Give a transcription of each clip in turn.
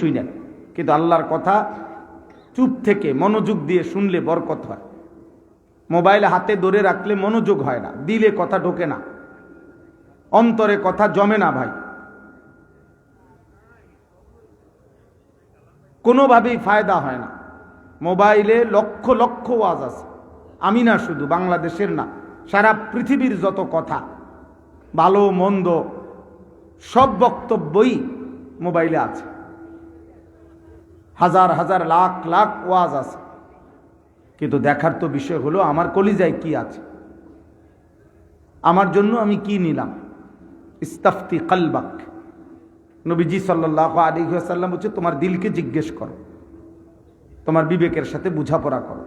শুনেন কিন্তু আল্লাহর কথা চুপ থেকে মনোযোগ দিয়ে শুনলে বরকত হয়। মোবাইল হাতে ধরে রাখলে মনোযোগ হয় না, দিলে কথা ঢোকে না। অন্তরে কথা জমে না ভাই। কোনোভাবেই ফায়দা হয় না। মোবাইলে লক্ষ লক্ষ ওয়াজ আছে। আমি না শুধু, বাংলাদেশের না, সারা পৃথিবীর যত কথা, ভালো, মন্দ, সব বক্তব্যই মোবাইলে আছে। হাজার হাজার, লাখ লাখ ওয়াজ আছে। কিন্তু দেখার তো বিষয় হলো, আমার কলিজায় কি আছে? আমার জন্য আমি কি নিলাম? ইস্তাফতি কালবাক। নবীজি সাল্লাহ আলী সাল্লাম বলছে, তোমার দিলকে জিজ্ঞেস করো। তোমার বিবেকের সাথে বোঝাপড়া করো।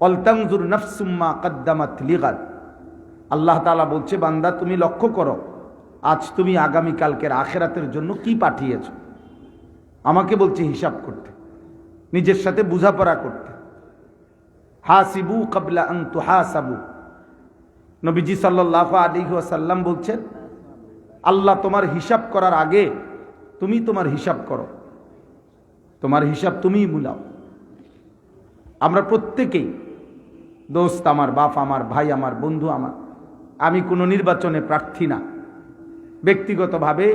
অলতাংজুর নফসুম্মা কদ্দামাত লিগাল আল্লাহ তালা বলছে, বান্দা, তুমি লক্ষ্য করো, আজ তুমি আগামীকালকের আখেরাতের জন্য কি পাঠিয়েছ? আমাকে বলছে হিসাব করতে, নিজের সাথে বোঝাপড়া করতে। হাসিবু কবলা আন্তু হাসাবু। নবীজি সাল্লাহ আলী সাল্লাম বলছেন, আল্লাহ তোমার হিসাব করার আগে তুমি তোমার হিসাব করো। তোমার হিসাব তুমিই মুলাও আমরা প্রত্যেকেই দোস্ত আমার, বাপ আমার, ভাই আমার, বন্ধু আমার, আমি কোনো নির্বাচনে প্রার্থী না। ব্যক্তিগতভাবে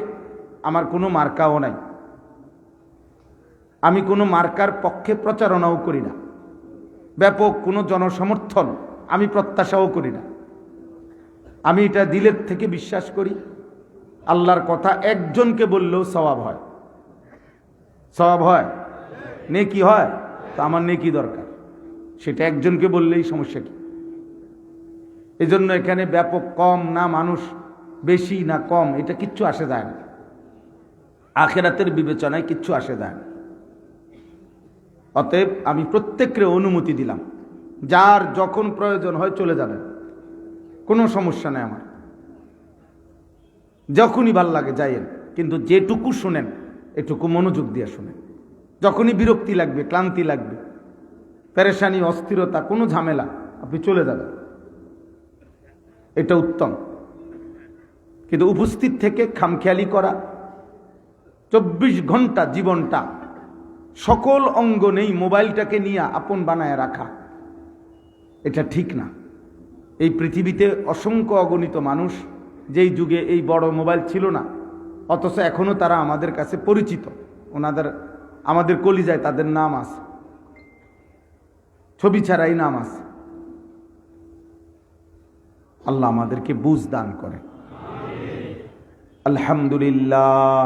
আমার কোনো মার্কাও নাই। আমি কোনো মার্কার পক্ষে প্রচারণাও করি না। ব্যাপক কোনো জনসমর্থন আমি প্রত্যাশাও করি না। আমি এটা দিলের থেকে বিশ্বাস করি। আল্লাহর কথা একজনকে বললেও স্বভাব হয়। স্বভাব হয়? নেকি হয়? তো আমার নেকি দরকার। সেটা একজনকে বললেই সমস্যা কি? এই জন্য এখানে ব্যাপক কম না মানুষ, বেশি না কম, এটা কিচ্ছু আসে যায় না। আখেরাতের বিবেচনায় কিচ্ছু আসে যায় না। অতএব আমি প্রত্যেককে অনুমতি দিলাম। যার যখন প্রয়োজন হয় চলে যাবেন কোনো সমস্যা নেই আমার। যখনই ভালো লাগে যাইয়েন। কিন্তু যেটুকু শোনেন, এটুকু মনোযোগ দিয়ে শোনেন। যখনই বিরক্তি লাগবে, ক্লান্তি লাগবে প্যারেশানি অস্থিরতা, কোনো ঝামেলা, আপনি চলে যাবেন। এটা উত্তম। কিন্তু উপস্থিত থেকে খামখেয়ালি করা, চব্বিশ ঘণ্টা জীবনটা সকল অঙ্গ নেই মোবাইলটাকে নিয়ে আপন বানায় রাখা। এটা ঠিক না। এই পৃথিবীতে অসংখ্য অগণিত মানুষ যেই যুগে এই বড় মোবাইল ছিল না, অথচ এখনও তারা আমাদের কাছে পরিচিত। ওনাদের, আমাদের কলিজায় তাদের নাম আছে। ছবি ছাড়াই নাম আছে। আল্লাহ আমাদেরকে বুঝ দান করে আলহামদুলিল্লাহ।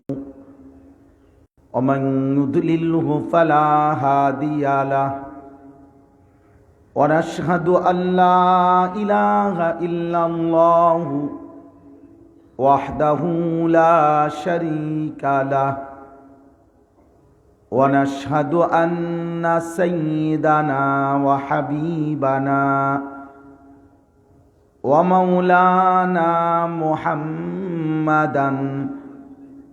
ومن يضلله فلا هادي له ونشهد أن لا إله إلا الله وحده لا شريك له ونشهد أن سيدنا وحبيبنا ومولانا محمدًا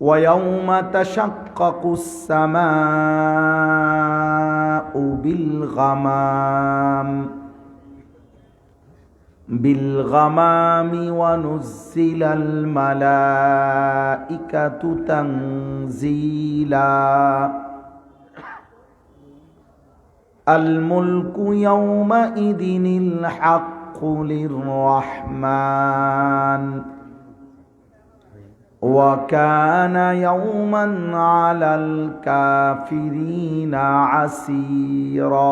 ويوم تشقق السماء بالغمام بالغمام ونزل الملائكة تنزيلا. الملك يومئذ الحق للرحمن. وكان يوما على الكافرين عسيرا.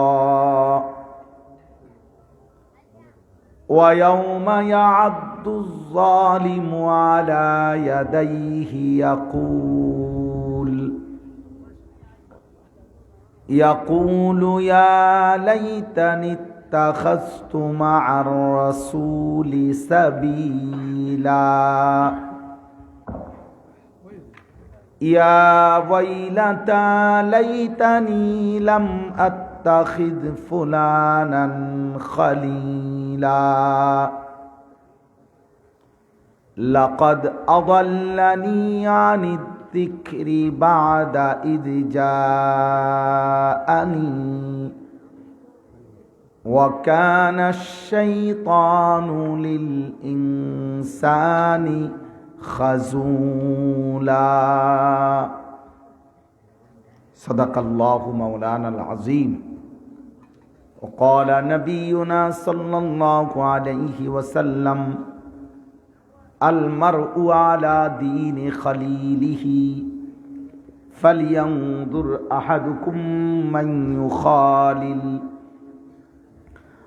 ويوم يعض الظالم على يديه يقول يقول يا ليتني اتخذت مع الرسول سبيلا. يا ويلتى ليتني لم أتخذ فلانا خليلا. لقد أضلني عن الذكر بعد إذ جاءني. وكان الشيطان للإنسان خزولا. صدق الله مولانا العظيم. وقال نبينا صلى الله عليه وسلم المرء على دين خليله فلينظر أحدكم من يخالل.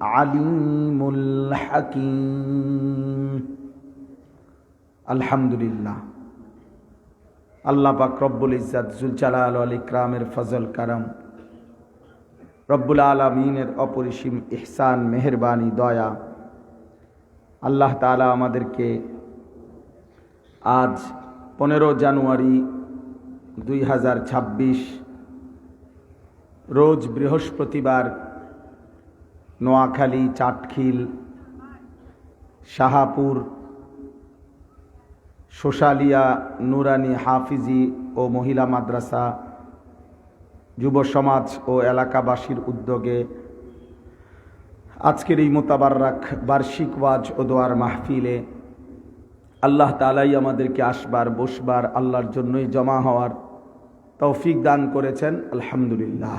আলিমুল আলহামদুলিল্লাহ। আল্লাহ পাক রব্বুল ইজাদ জুলচালাল আল ইকরামের ফজল কারম। রব্বুল আলমিনের অপরিসীম ইহসান, মেহরবানি, দয়া। আল্লাহ তালা আমাদেরকে আজ পনেরো জানুয়ারি দুই হাজার ছাব্বিশ, রোজ বৃহস্পতিবার নোয়াখালী, চাটখিল, শাহাপুর, সোশালিয়া, নুরানি হাফিজি ও মহিলা মাদ্রাসা, যুব সমাজ ও এলাকাবাসীর উদ্যোগে আজকের এই মোতাবারক বার্ষিক ওয়াজ ও দোয়ার মাহফিলে আল্লাহ তালাই আমাদেরকে আসবার, বসবার, আল্লাহর জন্যই জমা হওয়ার তৌফিক দান করেছেন, আলহামদুলিল্লাহ।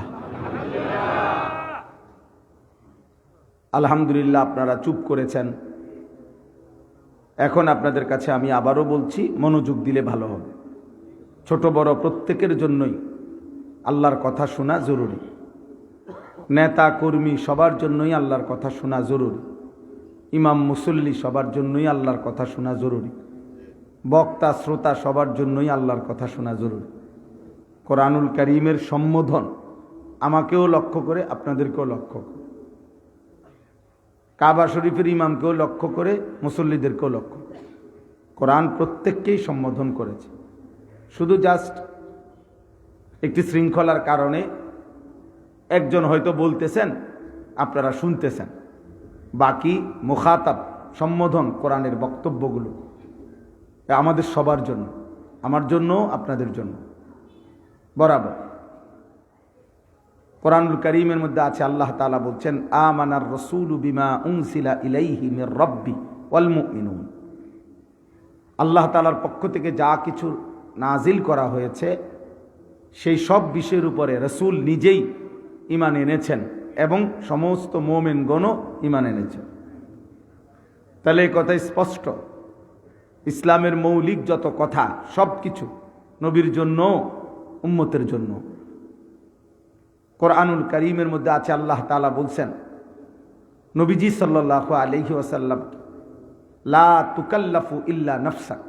আলহামদুলিল্লাহ আপনারা চুপ করেছেন। এখন আপনাদের কাছে আমি আবারও বলছি, মনোযোগ দিলে ভালো হবে। ছোট বড় প্রত্যেকের জন্যই আল্লাহর কথা শোনা জরুরি। নেতা, কর্মী সবার জন্যই আল্লাহর কথা শোনা জরুরি। ইমাম, মুসল্লি সবার জন্যই আল্লাহর কথা শোনা জরুরি। বক্তা, শ্রোতা সবার জন্যই আল্লাহর কথা শোনা জরুরি। কোরআনুল করিমের সম্বোধন আমাকেও লক্ষ্য করে, আপনাদেরকেও লক্ষ্য করে। কাবা শরীফের ইমামকেও লক্ষ্য করে, মুসল্লিদেরকেও লক্ষ্য করে। কোরআন প্রত্যেককেই সম্বোধন করেছে। শুধু জাস্ট একটি শৃঙ্খলার কারণে একজন হয়তো বলতেছেন, আপনারা শুনতেছেন। বাকি মুখাতাব, সম্বোধন কোরআনের বক্তব্যগুলো আমাদের সবার জন্য, আমার জন্য আপনাদের জন্য। বরাবর। কোরআনুল করিমের মধ্যে আছে, আল্লাহ তালা বলছেন, আমানার রসুল বিমা উংসিলা ইলাইহি মির রব্বি ওয়াল মুমিনুন। আল্লাহ তালার পক্ষ থেকে যা কিছু নাজিল করা হয়েছে, সেই সব বিষয়ের উপরে রসুল নিজেই ইমান এনেছেন এবং সমস্ত মোমেনগণও ইমান এনেছেন। তাহলে এই কথাই স্পষ্ট। ইসলামের মৌলিক যত কথা সব কিছু নবীর জন্য উম্মতের জন্য কোরআনুল করিমের মধ্যে আছে আল্লাহ তালা বলছেন, নবীজি সাল্লাহ আলহি ওয়াসাল্লাম, লা তুকাল্লাফু ইল্লা নফসাক।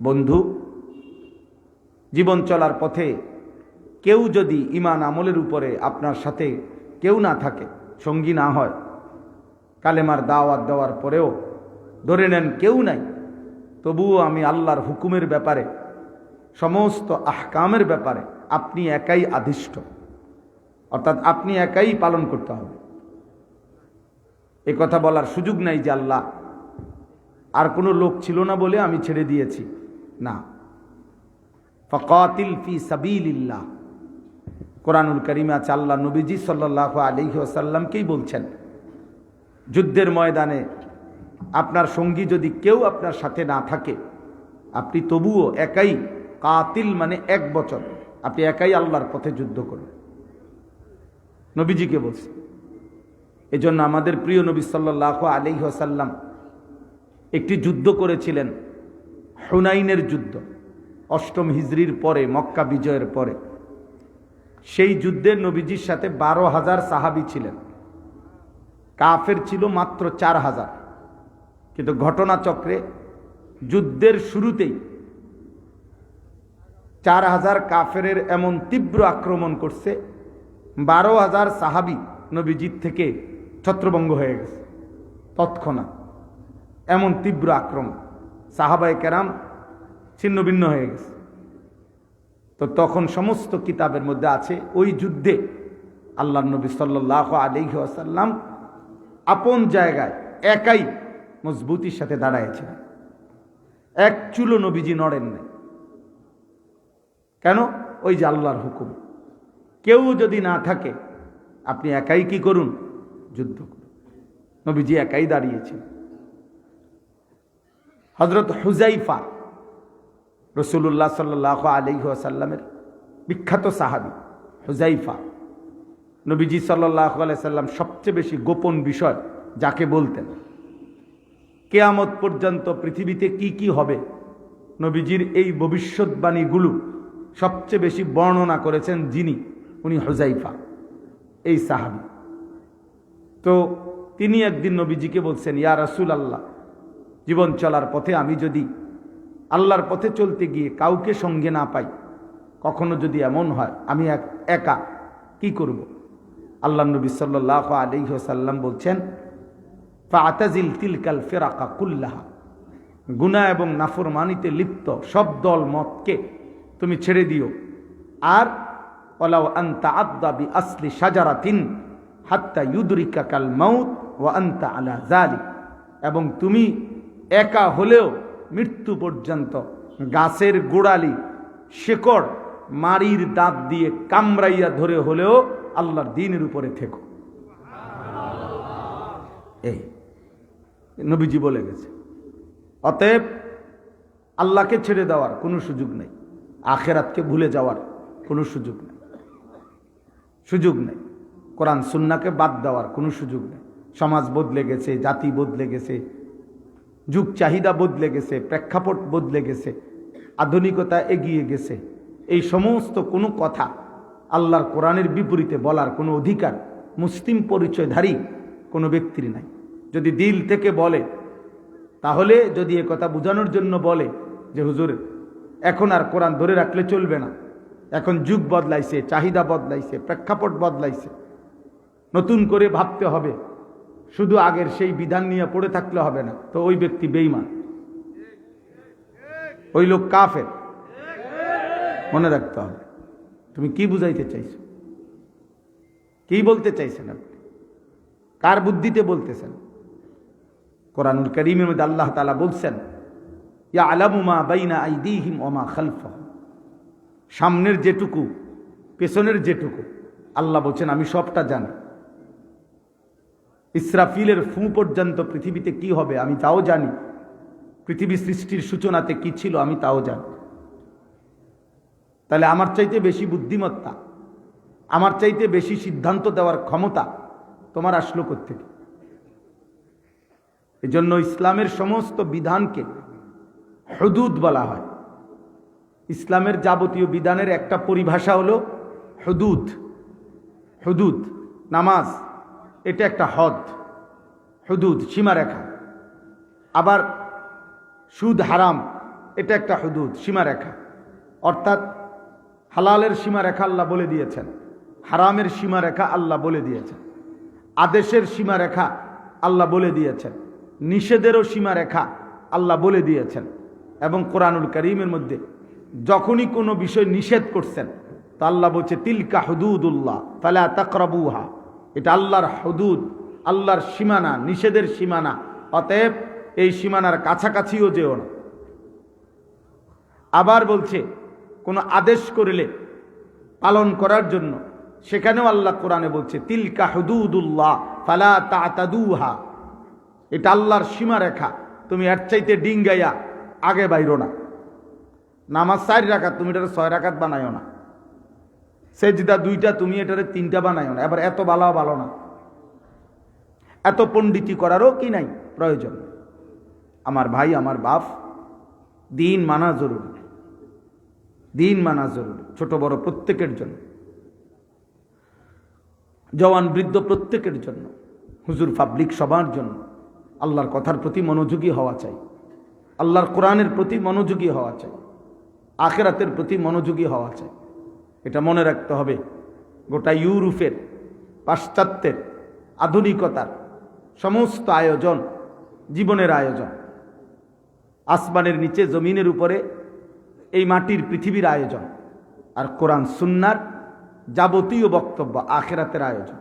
বন্ধু, জীবন চলার পথে কেউ যদি ইমান আমলের উপরে আপনার সাথে কেউ না থাকে, সঙ্গী না হয়, কালেমার দাওয়াত দেওয়ার পরেও ধরে নেন কেউ নাই, তবুও আমি আল্লাহর হুকুমের ব্যাপারে, সমস্ত আহকামের ব্যাপারে আপনি একাই আদিষ্ট অর্থাৎ আপনি একাই পালন করতে হবে। এ কথা বলার সুযোগ নাই যে আল্লাহ, আর কোনো লোক ছিল না বলে আমি ছেড়ে দিয়েছি। না। ফকাতিল ফি সাবিলিল্লাহ। কোরআনুল করিমে আল্লাহ নবীজি সাল্লাহ আলিহি আসাল্লামকেই বলছেন, যুদ্ধের ময়দানে আপনার সঙ্গী যদি কেউ আপনার সাথে না থাকে, আপনি তবুও একাই কাতিল মানে এক বছর, আপনি একাই আল্লাহর পথে যুদ্ধ করুন। নবীজিকে বলছে। এজন্য আমাদের প্রিয় নবী সাল্লাহ আলিহি আসাল্লাম একটি যুদ্ধ করেছিলেন, হুনাইনের যুদ্ধ, অষ্টম হিজড়ির পরে, মক্কা বিজয়ের পরে। সেই যুদ্ধে নবীজির সাথে বারো হাজার সাহাবি ছিলেন। কাফের ছিল মাত্র চার হাজার। কিন্তু ঘটনাচক্রে যুদ্ধের শুরুতেই চার হাজার কাফের এমন তীব্র আক্রমণ করছে বারো হাজার সাহাবি নবীজির থেকে ছত্রভঙ্গ হয়ে গেছে। তৎক্ষণাৎ এমন তীব্র আক্রমণ সাহাবায় কেরাম ছিন্ন ভিন্ন হয়ে গেছে। তো তখন সমস্ত কিতাবের মধ্যে আছে ওই যুদ্ধে আল্লাহ নবী সাল্লাহ আলিহি আসাল্লাম আপন জায়গায় একাই মজবুতির সাথে দাঁড়াইছিলেন এক চুলো নবীজি নড়েন নাই। কেন? ওই যে আল্লাহর হুকুম। কেউ যদি না থাকে, আপনি একাই কি করুন? যুদ্ধ করুন। নবীজি একাই দাঁড়িয়েছেন। হজরত হুজাইফা রসুল্লাহ সাল্লাহ আলিহাসাল্লামের বিখ্যাত সাহাবি হুজাইফা নবীজি সাল্লাহ আলাইসাল্লাম সবচেয়ে বেশি গোপন বিষয় যাকে বলতেন, কেয়ামত পর্যন্ত পৃথিবীতে কি কি হবে? নবীজির এই ভবিষ্যৎবাণীগুলো সবচেয়ে বেশি বর্ণনা করেছেন যিনি। উনি হুজাইফা, এই সাহাবি। তো তিনি একদিন নবীজিকে বলছেন, ইয়া রাসুল আল্লাহ জীবন চলার পথে আমি যদি আল্লাহর পথে চলতে গিয়ে কাউকে সঙ্গে না পাই, কখনো যদি এমন হয়, আমি এক, একা কি করব? আল্লাহ নবী সাল্লাহ আলিহাসাল্লাম বলছেন, ফাতাজিল তিলকাল ফেরাকা কুল্লাহা। গুনা এবং নাফরমানিতে লিপ্ত সব দল মতকে তুমি ছেড়ে দিও। আর ওলাও আন্তা আদাবি আসলি সাজারাতিন হাত্তা ইউদরিকা কাল মাউত ও আন্তা আলা জালি এবং তুমি একা হলেও মৃত্যু পর্যন্ত গাছের গোড়ালি, শেকড় মারির দাঁত দিয়ে কামড়াইয়া ধরে হলেও আল্লাহর দিনের উপরে থেকো। এই, নবীজি বলে গেছে, অতএব আল্লাহকে ছেড়ে দেওয়ার কোনো সুযোগ নেই, আখেরাতকে ভুলে যাওয়ার কোনো সুযোগ নেই। সুযোগ নেই। কোরআন সুন্নাকে বাদ দেওয়ার কোনো সুযোগ নেই। সমাজ বদলে গেছে, জাতি বদলে গেছে, যুগ চাহিদা বদলে গেছে, প্রেক্ষাপট বদলে গেছে, আধুনিকতা এগিয়ে গেছে। এই সমস্ত কোনো কথা আল্লাহর কোরআনের বিপরীতে বলার কোনো অধিকার, মুসলিম পরিচয়ধারী কোনো ব্যক্তির নাই। যদি দিল থেকে বলে, তাহলে যদি এ কথা বোঝানোর জন্য বলে যে, হুজুর, এখন আর কোরআন ধরে রাখলে চলবে না। এখন যুগ বদলাইছে, চাহিদা বদলাইছে, প্রেক্ষাপট বদলাইছে। নতুন করে ভাবতে হবে। শুধু আগের সেই বিধান নিয়ে পড়ে থাকলে হবে না। তো ওই ব্যক্তি বেইমান ওই লোক কাফের। মনে রাখতে হবে। তুমি কি বুঝাইতে চাইছো? কি বলতে চাইছেন আপনি? কার বুদ্ধিতে বলতেছেন? কোরআনুল করিমের মধ্যে আল্লাহ তালা বলছেন ইয়া আলামুমা বাইনা আই আইদিহিম ওমা খালফা সামনের যেটুকু, পেছনের যেটুকু, আল্লাহ বলছেন, আমি সবটা জানি। ইসরাফিলের ফু পর্যন্ত পৃথিবীতে কি হবে আমি তাও জানি। পৃথিবী সৃষ্টির সূচনাতে কি ছিল আমি তাও জানি। তাহলে আমার চাইতে বেশি বুদ্ধিমত্তা, আমার চাইতে বেশি সিদ্ধান্ত দেওয়ার ক্ষমতা তোমার আসলো থেকে এজন্য ইসলামের সমস্ত বিধানকে হদুদ বলা হয়। ইসলামের যাবতীয় বিধানের একটা পরিভাষা হলো হদুদ। হদুদ, নামাজ, এটা একটা হদ। হদুদ, সীমারেখা। আবার সুদ, হারাম, এটা একটা হদুদ, সীমারেখা। অর্থাৎ হালালের সীমারেখা আল্লাহ বলে দিয়েছেন, হারামের সীমারেখা আল্লাহ বলে দিয়েছেন, আদেশের সীমারেখা আল্লাহ বলে দিয়েছেন, নিষেধেরও সীমারেখা আল্লাহ বলে দিয়েছেন। এবং কোরআনুল করিমের মধ্যে যখনই কোনো বিষয় নিষেধ করছেন, তা আল্লাহ বলছে, তিলকা হুদুদুল্লাহ, ফালা তাকরাবুহা। এটা আল্লাহর হুদুদ, আল্লাহর সীমানা, নিষেধের সীমানা। অতএব এই সীমানার কাছাকাছিও যেও না। আবার বলছে, কোনো আদেশ করিলে, পালন করার জন্য, সেখানেও আল্লাহ কোরআনে বলছে, তিলকা হুদুদুল্লাহ, ফালা তাতাদুহা। এটা আল্লাহর সীমারেখা। তুমি এর চাইতে ডিঙ্গাইয়া আগে বাইরো না। নামাজ চার রাখাত তুমি এটারে ছয় রাখাত বানাইও না। সেজদা দুইটা, তুমি এটারে তিনটা বানাইও না। এবার এত ভালো ভালো না। এত পণ্ডিতি করারও কি নাই? প্রয়োজন। আমার ভাই, আমার বাপ, দিন মানা জরুরি। দিন মানা জরুরি, ছোট বড় প্রত্যেকের জন্য। জওয়ান, বৃদ্ধ প্রত্যেকের জন্য। হুজুর, পাবলিক সবার জন্য। আল্লাহর কথার প্রতি মনোযোগী হওয়া চাই। আল্লাহর কোরআনের প্রতি মনোযোগী হওয়া চাই। আখেরাতের প্রতি মনোযোগী হওয়া চাই। এটা মনে রাখতে হবে। গোটা ইউরোপের পাশ্চাত্যের আধুনিকতার সমস্ত আয়োজন, জীবনের আয়োজন, আসমানের নিচে জমিনের উপরে এই মাটির পৃথিবীর আয়োজন আর কোরআন সুন্নার যাবতীয় বক্তব্য আখেরাতের আয়োজন।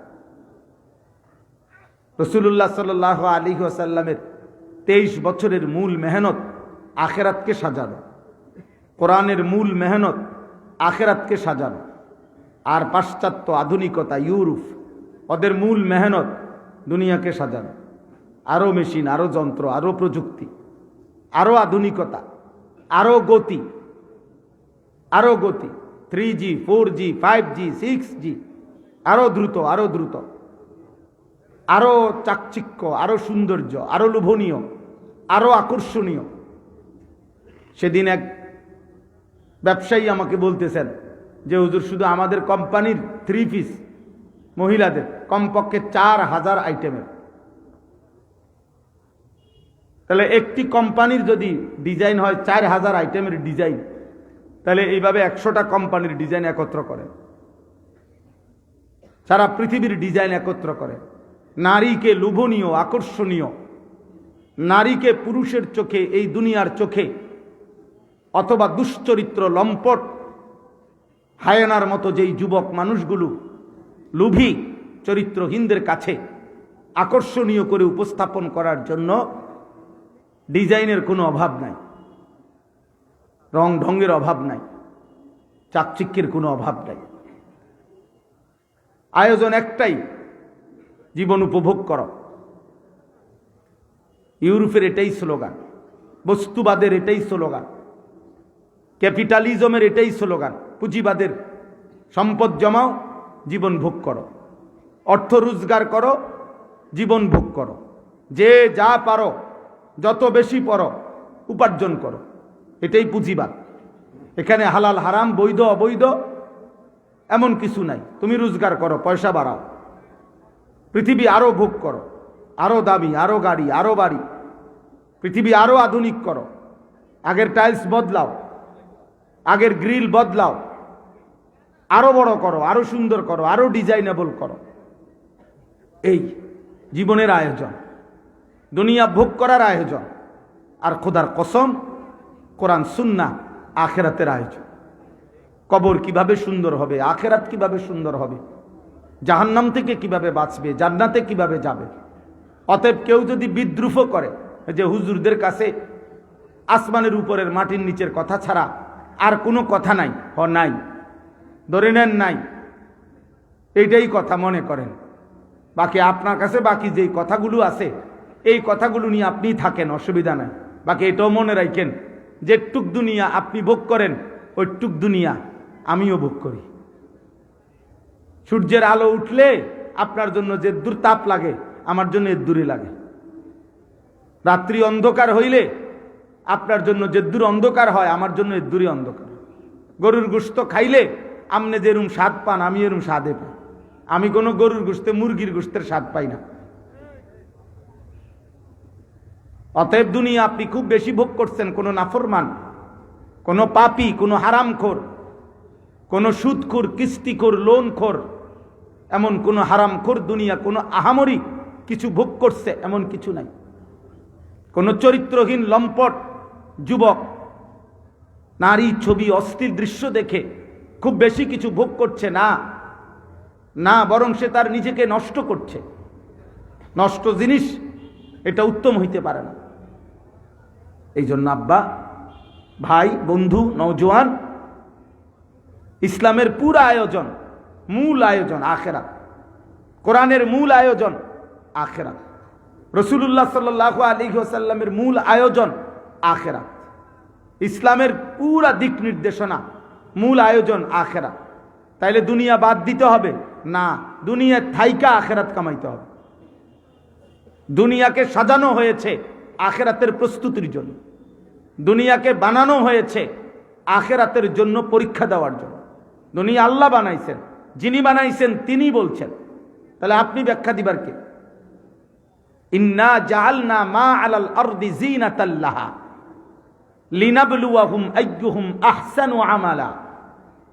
রসুল্লাহ সাল আলী আসাল্লামের তেইশ বছরের মূল মেহনত আখেরাতকে সাজানো। কোরআনের মূল মেহনত আখেরাতকে সাজানো। আর পাশ্চাত্য আধুনিকতা ইউরোপ, ওদের মূল মেহনত দুনিয়াকে সাজানো। আরও মেশিন আরও যন্ত্র আরও প্রযুক্তি আরও আধুনিকতা আরও গতি আরও গতি, three G, four G, five G, six G আরও দ্রুত আরও দ্রুত। আরও চাকচিক্য আরও সৌন্দর্য আরও লোভনীয় আরও আকর্ষণীয়। সেদিন এক ব্যবসায়ী আমাকে বলতেছেন যে, হুজুর, শুধু আমাদের কোম্পানির থ্রি পিস মহিলাদের কমপক্ষে চার হাজার আইটেমের। তাহলে একটি কোম্পানির যদি ডিজাইন হয় চার হাজার আইটেমের ডিজাইন, তাহলে এইভাবে একশোটা কোম্পানির ডিজাইন একত্র করে। সারা পৃথিবীর ডিজাইন একত্র করে। নারীকে লোভনীয়, আকর্ষণীয়, নারীকে পুরুষের চোখে, এই দুনিয়ার চোখে অথবা দুশ্চরিত্র লম্পট, হায়নার মতো যেই যুবক মানুষগুলো লোভী চরিত্রহীনদের কাছে আকর্ষণীয় করে উপস্থাপন করার জন্য ডিজাইনের কোনো অভাব নাই, রং ঢঙ্গের অভাব নাই, চাকচিক্যের কোনো অভাব নাই। আয়োজন একটাই, জীবন উপভোগ করো। ইউরোপের এটাই স্লোগান, বস্তুবাদের এটাই স্লোগান। ক্যাপিটালিজমের এটাই স্লোগান, পুঁজিবাদের সম্পদ জমাও, জীবন ভোগ করো। অর্থ রোজগার করো, জীবন ভোগ করো। যে যা পারো, যত বেশি পড়ো, উপার্জন করো। এটাই পুঁজিবাদ। এখানে হালাল হারাম, বৈধ, অবৈধ, এমন কিছু নাই। তুমি রোজগার করো, পয়সা বাড়াও। পৃথিবী আরও ভোগ করো। আরও দামি আরও গাড়ি আরও বাড়ি। পৃথিবী আরও আধুনিক করো। আগের টাইলস বদলাও। আগের গ্রিল বদলাও। আরও বড় করো, আরও সুন্দর করো, আরও ডিজাইনেবল করো। এই জীবনের আয়োজন, দুনিয়া ভোগ করার আয়োজন, আর খোদার কসম, কোরআন, সুন্না আখেরাতের আয়োজন। কবর কীভাবে সুন্দর হবে, আখেরাত কীভাবে সুন্দর হবে, জাহান্নাম থেকে কীভাবে বাঁচবে, জান্নাতে কীভাবে যাবে। অতএব কেউ যদি বিদ্রুপ করে, যে হুজুরদের কাছে আসমানের উপরের মাটির নিচের কথা ছাড়া আর কোনো কথা নাই। হ, নাই। ধরে নেন নাই। এইটাই কথা মনে করেন। বাকি আপনার কাছে বাকি যেই কথাগুলো আছে, এই কথাগুলো নিয়ে আপনি থাকেন, অসুবিধা নাই। বাকি এটাও মনে রাখেন যে টুক দুনিয়া আপনি ভোগ করেন ওই টুক দুনিয়া আমিও ভোগ করি। সূর্যের আলো উঠলে আপনার জন্য যে দূর তাপ লাগে, আমার জন্য এর দূরে লাগে। রাত্রি অন্ধকার হইলে আপনার জন্য যে দূর অন্ধকার হয়, আমার জন্য এর দূরে অন্ধকার। গরুর গোস্ত খাইলে আপনি যেরম স্বাদ পান, আমি এরম স্বাদে পাই। আমি কোনো গরুর গুস্তে মুরগির গুস্তের স্বাদ পাই না। অতএব দুনিয়া আপনি খুব বেশি ভোগ করছেন, কোনো নাফরমান, কোনো পাপি, কোনো হারামখোর, কোনো সুদখোর, কিস্তিখোর, লোনখোর, এমন কোনো হারামখোর দুনিয়া, কোনো আহামরি কিছু ভোগ করছে, এমন কিছু নাই। কোনো চরিত্রহীন, লম্পট যুবক, নারী ছবি অস্থির দৃশ্য দেখে খুব বেশি কিছু ভোগ করছে না না বরং সে তার নিজেকে নষ্ট করছে। নষ্ট জিনিস, এটা উত্তম হইতে পারে না। এই জন্য আব্বা, ভাই, বন্ধু, নওজোয়ান, ইসলামের পুরা আয়োজন, মূল আয়োজন আখেরা কোরআনের মূল আয়োজন আখেরা রসুল্লাহ সাল্লাহ আলী সাল্লামের মূল আয়োজন আখেরা ইসলামের পুরা দিক নির্দেশনা, মূল আয়োজন আখেরা তাইলে দুনিয়া বাদ দিতে হবে? না দুনিয়া থাইকা আখেরাত কামাইতে হবে। দুনিয়াকে সাজানো হয়েছে আখেরাতের প্রস্তুতির জন্য। দুনিয়াকে বানানো হয়েছে আখেরাতের জন্য পরীক্ষা দেওয়ার জন্য। দুনিয়া আল্লাহ বানাইছেন, যিনি বানাইছেন তিনি বলছেন। তাহলে আপনি ব্যাখ্যা দিবার কে? ইন্না জাহাল না মা আলাল আরদি জিনাতাল্লাহা লিনাবলুয়াহুম আইয়ুহুম আহসানু আমালা।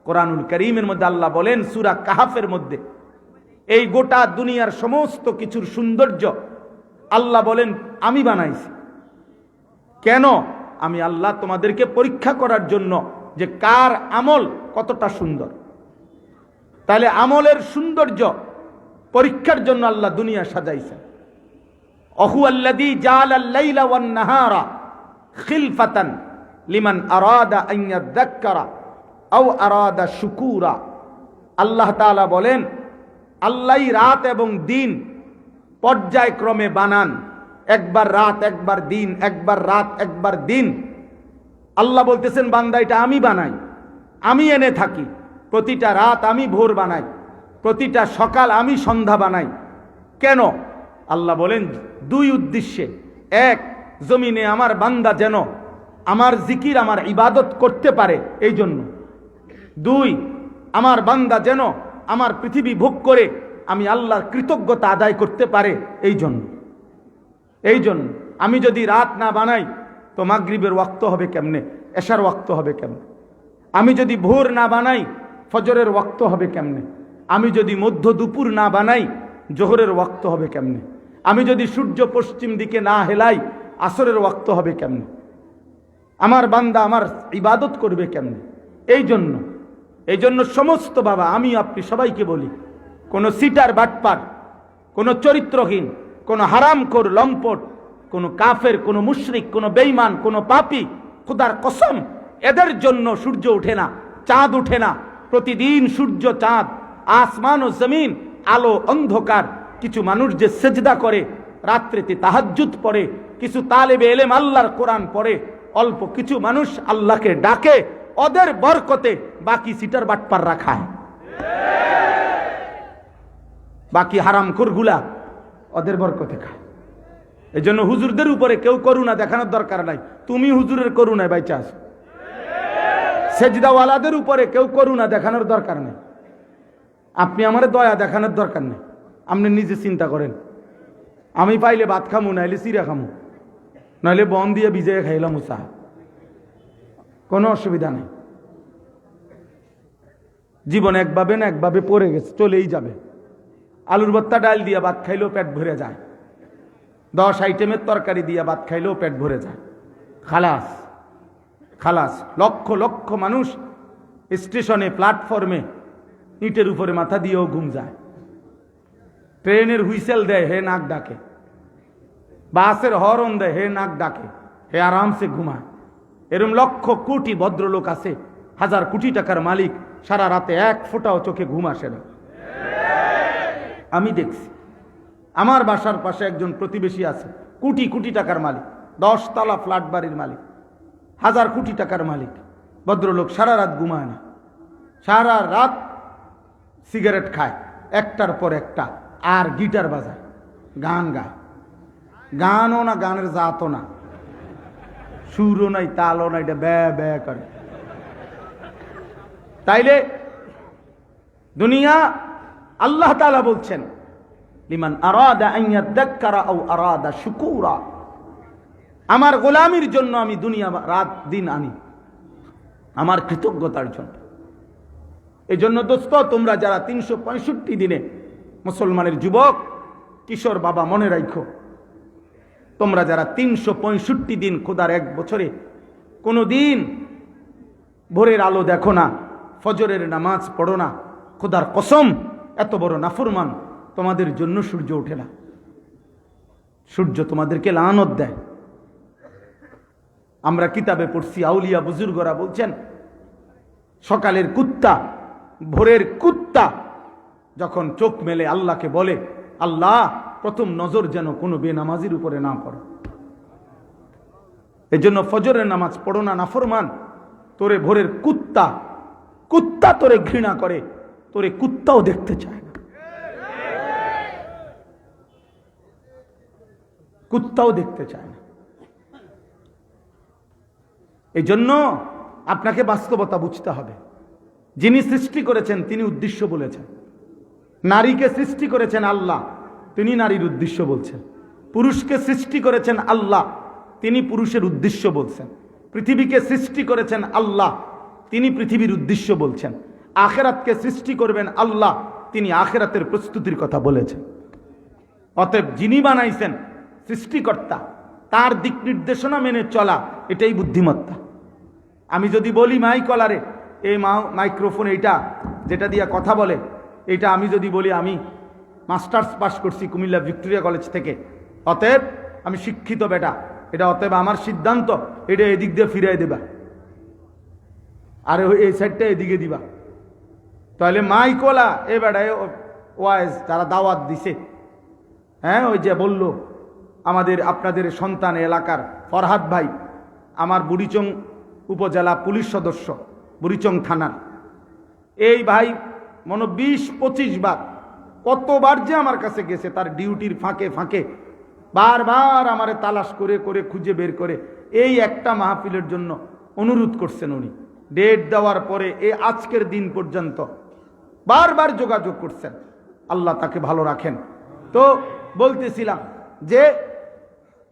কোরআনুল করিমের মধ্যে আল্লাহ বলেন, সূরা কাহাফের মধ্যে এই গোটা দুনিয়ার সমস্ত কিছুর সৌন্দর্য আল্লাহ বলেন, আমি বানাইছি। কেন? আমি আল্লাহ তোমাদেরকে পরীক্ষা করার জন্য যে কার আমল কতটা সুন্দর। তাহলে আমলের সৌন্দর্য পরীক্ষার জন্য আল্লাহ দুনিয়া সাজাইছেন। অহু আল্লাদি জাল আল্লাইলা ওয়ান নাহারা খিলফাতান। লিমান আরাদা আইয়াদ্দাক্কারা আও আরাদা শুকুরা। আল্লাহ তাআলা বলেন, আল্লাহ রাত এবং দিন পর্যায়ক্রমে বানান। একবার রাত, একবার দিন, একবার রাত, একবার দিন। আল্লাহ বলতেছেন, বান্দা, এটা আমি বানাই, আমি এনে থাকি। প্রতিটা রাত আমি ভোর বানাই, প্রতিটা সকাল আমি সন্ধ্যা বানাই। কেন? আল্লাহ বলেন, দুই উদ্দেশ্যে। এক, জমিনে আমার বান্দা যেন আমার জিকির, আমার ইবাদত করতে পারে এই জন্য দুই, আমার বান্দা যেন আমার পৃথিবী ভোগ করে, আমি আল্লাহর কৃতজ্ঞতা আদায় করতে পারে এই জন্য এই জন্য আমি যদি রাত না বানাই, তো মাগরিবের ওয়াক্ত হবে কেমনে? এশার ওয়াক্ত হবে কেমনে? আমি যদি ভোর না বানাই, ফজরের ওয়াক্ত হবে কেমনে? আমি যদি মধ্য দুপুর না বানাই, জোহরের ওয়াক্ত হবে কেমনে? আমি যদি সূর্য পশ্চিম দিকে না হেলাই, আসরের ওয়াক্ত হবে কেমনে? আমার বান্দা আমার ইবাদত করবে কেমনে? এই জন্য এই জন্য সমস্ত বাবা, আমি আপনি সবাইকে বলি, কোনো সিটার বাটপার, কোনো চরিত্রহীন, কোনো হারামখোর, লম্পট, কোনো কাফের, কোনো মুশরিক, কোনো বেইমান কোনো পাপি, খুদার কসম, এদের জন্য সূর্য ওঠে না, চাঁদ ওঠে না, প্রতিদিন সূর্য চাঁদ, আসমান ও জমিন, আলো, অন্ধকার, কিছু মানুষ যে সেজদা করে, রাত্রেতে তাহাজ্জুদ পড়ে, কিছু তালেবে এলেম আল্লাহর কোরআন পড়ে অল্প কিছু মানুষ আল্লাহকে ডাকে, ওদের বরকতে বাকি সিটার বাটপার রাখায়। বাকি হারামগুলা ওদের বরকতে খায়। এই জন্য হুজুরদের উপরে কেউ করুণা দেখানোর দরকার নাই। তুমি হুজুরের করুণায় বাইচা আছো। সেজদাওয়ালাদের উপরে কেউ করুণা দেখানোর দরকার নেই। আপনি আমার দয়া দেখানোর দরকার নেই। আপনি নিজে চিন্তা করেন। আমি পাইলে ভাত খামু, নাইলে চিরা খামু। নাইলে বন দিয়ে ভিজে খাইলাম চা কোনো অসুবিধা নেই। জীবন একভাবে না একভাবে পড়ে গেছে, চলেই যাবে। আলুর ভত্তা ডাল দিয়ে ভাত খাইলেও পেট ভরে যায়। দশ আইটেমের তরকারি দিয়ে ভাত খাইলেও পেট ভরে যায়। খালাস খালাস। লক্ষ লক্ষ মানুষ স্টেশনে, প্ল্যাটফর্মে ইটের উপরে মাথা দিয়েও ঘুম যায়। ট্রেনের হুইসেল দেয়, হে নাক ডাকে। বাসের হরন দেয় হে নাক ডাকে, হে আরামসে ঘুমায়। এরম লক্ষ কোটি ভদ্রলোক আছে, হাজার কোটি টাকার মালিক, সারা রাতে এক ফোঁটাও চোখে ঘুম আসে না। আমি দেখছি, আমার বাসার পাশে একজন প্রতিবেশী আছে, কোটি কোটি টাকার মালিক দশ তলা ফ্ল্যাট বাড়ির মালিক, হাজার কোটি টাকার মালিক। ভদ্রলোক সারা রাত ঘুমায় না, সারা রাত সিগারেট খায়, একটার পর একটা, আর গিটার বাজায়, গান গায়। গানও না, গানের জাতও না। সুরও নাই, তালও নাই, এটা ব্যয় ব্যয় করে। তাইলে দুনিয়া আল্লাহ তালা বলছেন, লিমান আরাদা আইয়াদ্দাক্কারা আও আরাদা শুকুরা। আমার গোলামির জন্য আমি দুনিয়া রাত দিন আনি, আমার কৃতজ্ঞতার জন্য। এই জন্য দোস্ত, তোমরা যারা তিনশো পঁয়ষট্টি দিনে মুসলমানের যুবক, কিশোর বাবা মনে রাখো তোমরা যারা তিনশো পঁয়ষট্টি দিন খোদার এক বছরে কোনো দিন ভোরের আলো দেখো না, ফজরের নামাজ পড়ো না, খোদার কসম, এত বড় নাফরমান তোমাদের জন্য সূর্য ওঠে না। সূর্য তোমাদেরকে লানত দেয়। আমরা কিতাবে পড়ছি, আউলিয়া বুজুর্গরা বলছেন, সকালের কুত্তা, ভোরের কুত্তা, যখন চোখ মেলে আল্লাহকে বলে, আল্লাহ প্রথম নজর যেন কোনো বেনামাজির উপরে না পড়ে। জন্য ফজরের নামাজ পড়ো না, নাফরমান। তোরে ভোরের কুত্তা কুত্তা তোরে ঘৃণা করে, তোরে কুত্তাও দেখতে চায় না। কুত্তাও দেখতে চায় না। এই জন্য আপনাকে বাস্তবতা বুঝতে হবে। যিনি সৃষ্টি করেছেন, তিনি উদ্দেশ্য বলেছেন। নারীকে সৃষ্টি করেছেন আল্লাহ। তিনি নারীর উদ্দেশ্য বলছেন। পুরুষকে সৃষ্টি করেছেন আল্লাহ। তিনি পুরুষের উদ্দেশ্য বলছেন। পৃথিবীকে সৃষ্টি করেছেন আল্লাহ। তিনি পৃথিবীর উদ্দেশ্য বলছেন। আখেরাতকে সৃষ্টি করবেন আল্লাহ। তিনি আখেরাতের প্রস্তুতির কথা বলেছেন। অতএব যিনি বানাইছেন সৃষ্টিকর্তা, তার দিক নির্দেশনা মেনে চলা, এটাই বুদ্ধিমত্তা। আমি যদি বলি মাই কলারে, এই মাইক্রোফোন, এইটা, যেটা দিয়ে কথা বলে এটা আমি যদি বলি আমি মাস্টার্স পাস করছি কুমিল্লা ভিক্টোরিয়া কলেজ থেকে। অতএব আমি শিক্ষিত বেটা। এটা অতএব আমার সিদ্ধান্ত। এটা এদিক দিয়ে ফিরিয়ে দেবা। আর ওই এই সাইডটা এদিকে দিবা। তাহলে মাই কলা, এ বেড়ায় ওয়াইজ যারা দাওয়াত দিছে। হ্যাঁ ওই যে বলল, আমাদের, আপনাদের সন্তান এলাকার ফরহাদ ভাই, আমার বুড়িচং উপজেলা পুলিশ সদস্য, বুড়িচং থানার। এই ভাই মনে বিশ পঁচিশ বার কতবার যে আমার কাছে গেছে, তার ডিউটির ফাঁকে ফাঁকে, বারবার আমারে তালাশ করে করে, খুঁজে বের করে, এই একটা মাহফিলের জন্য অনুরোধ করছেন উনি। ডেট দেওয়ার পরে এই আজকের দিন পর্যন্ত বারবার যোগাযোগ করছেন। আল্লাহ তাকে ভালো রাখেন। তো বলতেছিলাম যে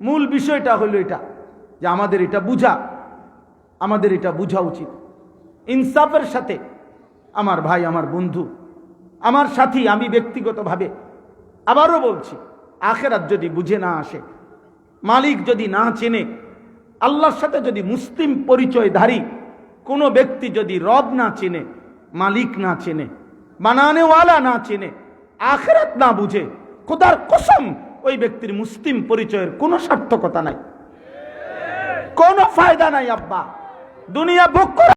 মূল বিষয়টা হলো এটা, যে আমাদের এটা বুঝা, আমাদের এটা বুঝা উচিত। ইনসাফের সাথে আমার ভাই, আমার বন্ধু আমার সাথী আমি ব্যক্তিগতভাবে আবারও বলছি, আখেরাত যদি বুঝে না আসে, মালিক যদি না চেনে, আল্লাহর সাথে যদি মুসলিম পরিচয়ধারী কোনো ব্যক্তি যদি রব না চেনে, মালিক না চেনে, বানানেওয়ালা না চেনে, আখেরাত না বুঝে, খোদার কসম ওই ব্যক্তির মুসলিম পরিচয়ের কোনো সার্থকতা নাই। কোনো ফায়দা নাই, আব্বা। দুনিয়া ভোগ করা